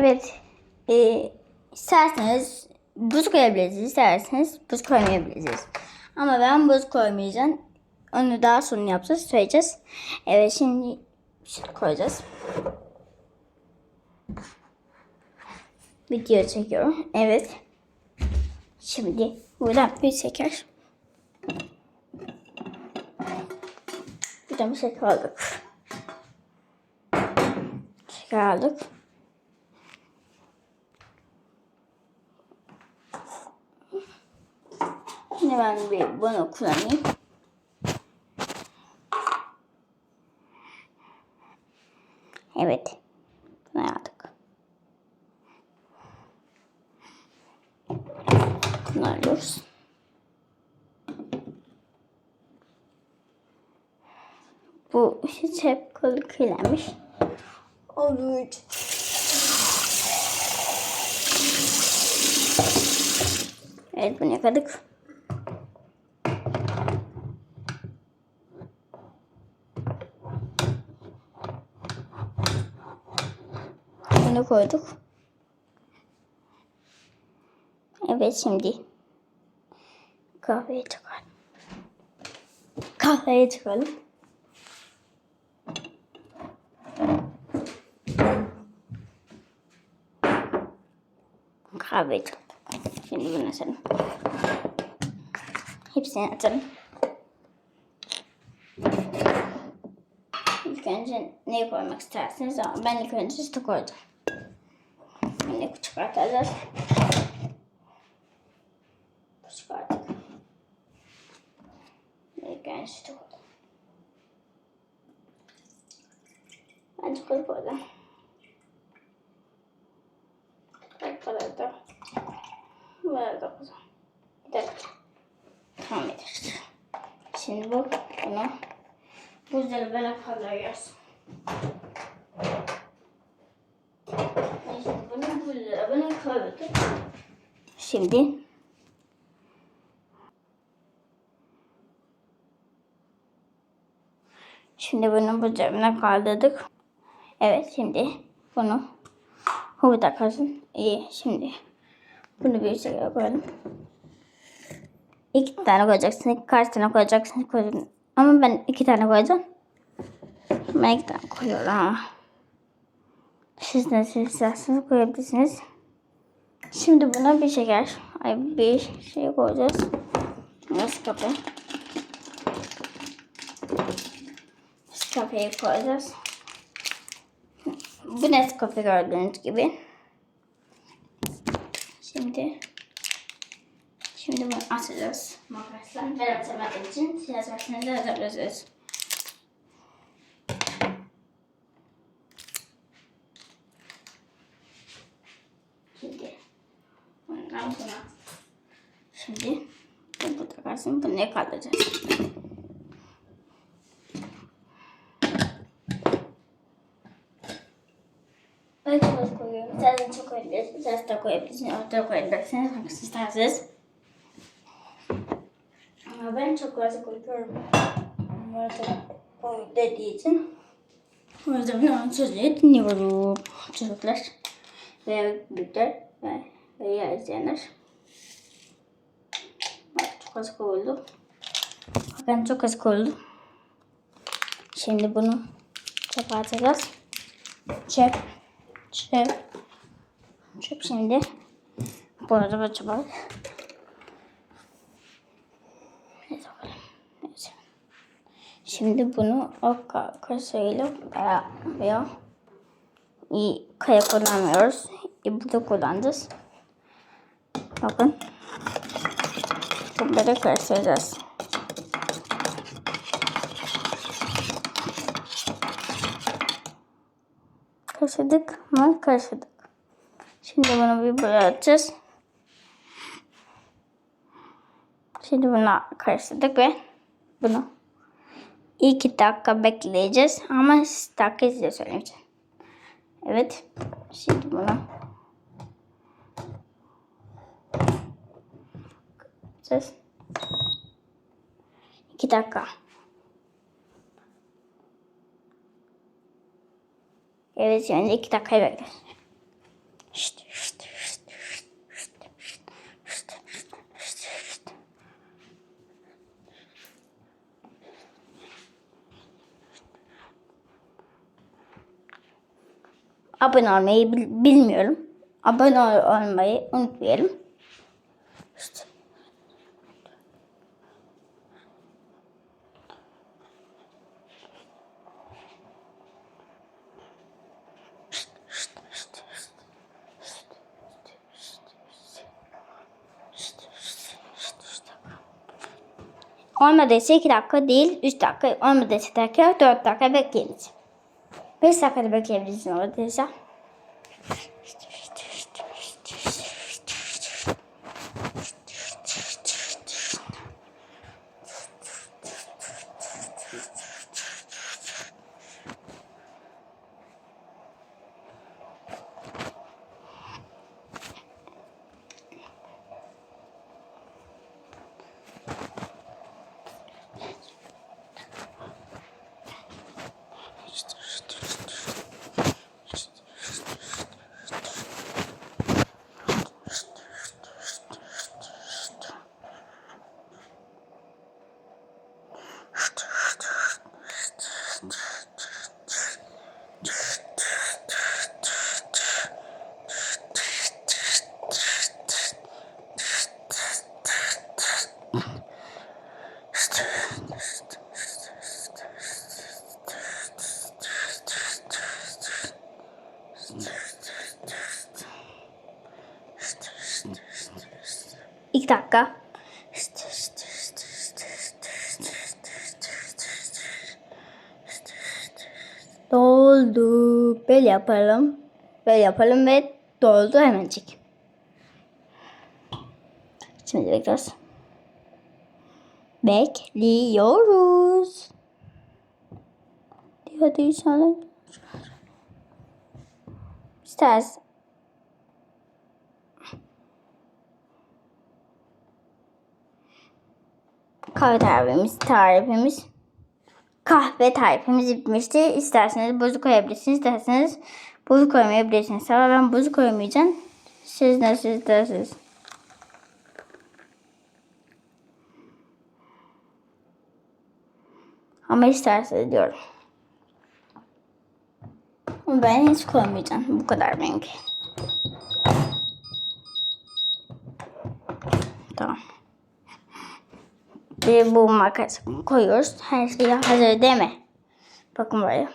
Evet. Ee, isterseniz buz koyabilirsiniz. isterseniz buz koymayabilirsiniz. Ama ben buz koymayacağım. Onu daha sonra yapacağız. Söyleyeceğiz. Evet şimdi şimdi koyacağız. Video çekiyorum. Evet. Şimdi buradan bir şeker. Buradan bir şeker aldık. Şeker aldık. Şimdi ben bir bunu kullanayım. Evet. Bunu aldık. Bunu alıyoruz. Bu hiç hep kolu kirlenmiş. Olduğu. Evet bunu yıkadık. Bunu koyduk. Evet şimdi kahveye çıkalım. Kahveye çıkalım. Kahveye çıkalım. Şimdi bunu açalım. Hepsini açalım. İlk önce neyi koymak isterseniz ama ben ilk önce sütü koyacağım. Şimdi çıkartacağız. Bu çıkarttık. Önce sütü koydum. Ben çikolata koydum. Çikolata da böyle de koydum. Bir. Tamam yeter. Şimdi bu bunu buzdolabına kalıyoruz. Şimdi bunu koyduk. Şimdi Şimdi bunu buzdolabına kaldırdık. Evet şimdi bunu burada kalsın. İyi şimdi bunu bir şekilde koyalım. İki tane koyacaksın. Kaç tane koyacaksın? Koyun. Ama ben iki tane koyacağım. Ben iki tane koyuyorum. Siz de siz koyabilirsiniz. Şimdi buna bir şeker, ay bir şey koyacağız. Nescafe. Nescafe'yi koyacağız. Bu Nescafe gördüğünüz gibi. Şimdi Şimdi bunu açacağız. Makasla. Ben açamadığım için siz açarsanız da açabilirsiniz. Şimdi bundan buna. Şimdi bu burada kalsın. Bunu ne kaldıracağız? Ben çok koyuyorum. Sen çok koyabilirsiniz. Sen de koyabilirsiniz. Ortaya koyabilirsiniz. Hangisini isterseniz. Ama ben çok az koyuyorum. Orada koy dediği için. O yüzden ben onun sözleri dinliyorum. Çocuklar veya büyükler ve veya izleyenler. Bak çok az koyuldu. Bakın çok az koyuldu. Şimdi bunu çöpe atacağız. Çöp. Çöp. Çöp şimdi. Bu arada. Neyse. Şimdi bunu o ka- kaşığıyla veya, iyi kaya kullanmıyoruz. Burada kullanacağız. Bakın. Bunları karıştıracağız. Karıştırdık mı? Karıştırdık. Şimdi bunu bir böyle atacağız. Şimdi bunu karıştırdık ve bunu iki dakika bekleyeceğiz. Ama dakika size söylemeyeceğim. Evet. Şimdi bunu ses. İki dakika. Evet yani iki dakika bekle. Abone olmayı bilmiyorum. Abone olmayı unutmayalım. İşte. Olmadıysa 2 dakika değil 3 dakika. Olmadıysa tekrar 4 dakika bekleyiniz. 5 dakikada bekleyebilirsiniz olmadıysa. İki dakika. Doldu. Böyle yapalım. Böyle yapalım ve doldu hemencik. Şimdi bekliyoruz. Bekliyoruz. Hadi inşallah. İstersen. Kahve tarifimiz, tarifimiz kahve tarifimiz bitmişti. İsterseniz buzu koyabilirsiniz, isterseniz buzu koymayabilirsiniz. Ama ben buzu koymayacağım. Siz nasıl isterseniz. Ama isterseniz diyorum. Ben hiç koymayacağım. Bu kadar benimki. Tamam. Bir bu makas koyuyoruz. Her şey hazır değil mi? Bakın böyle.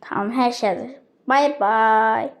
Tamam her şey hazır. Bye bye.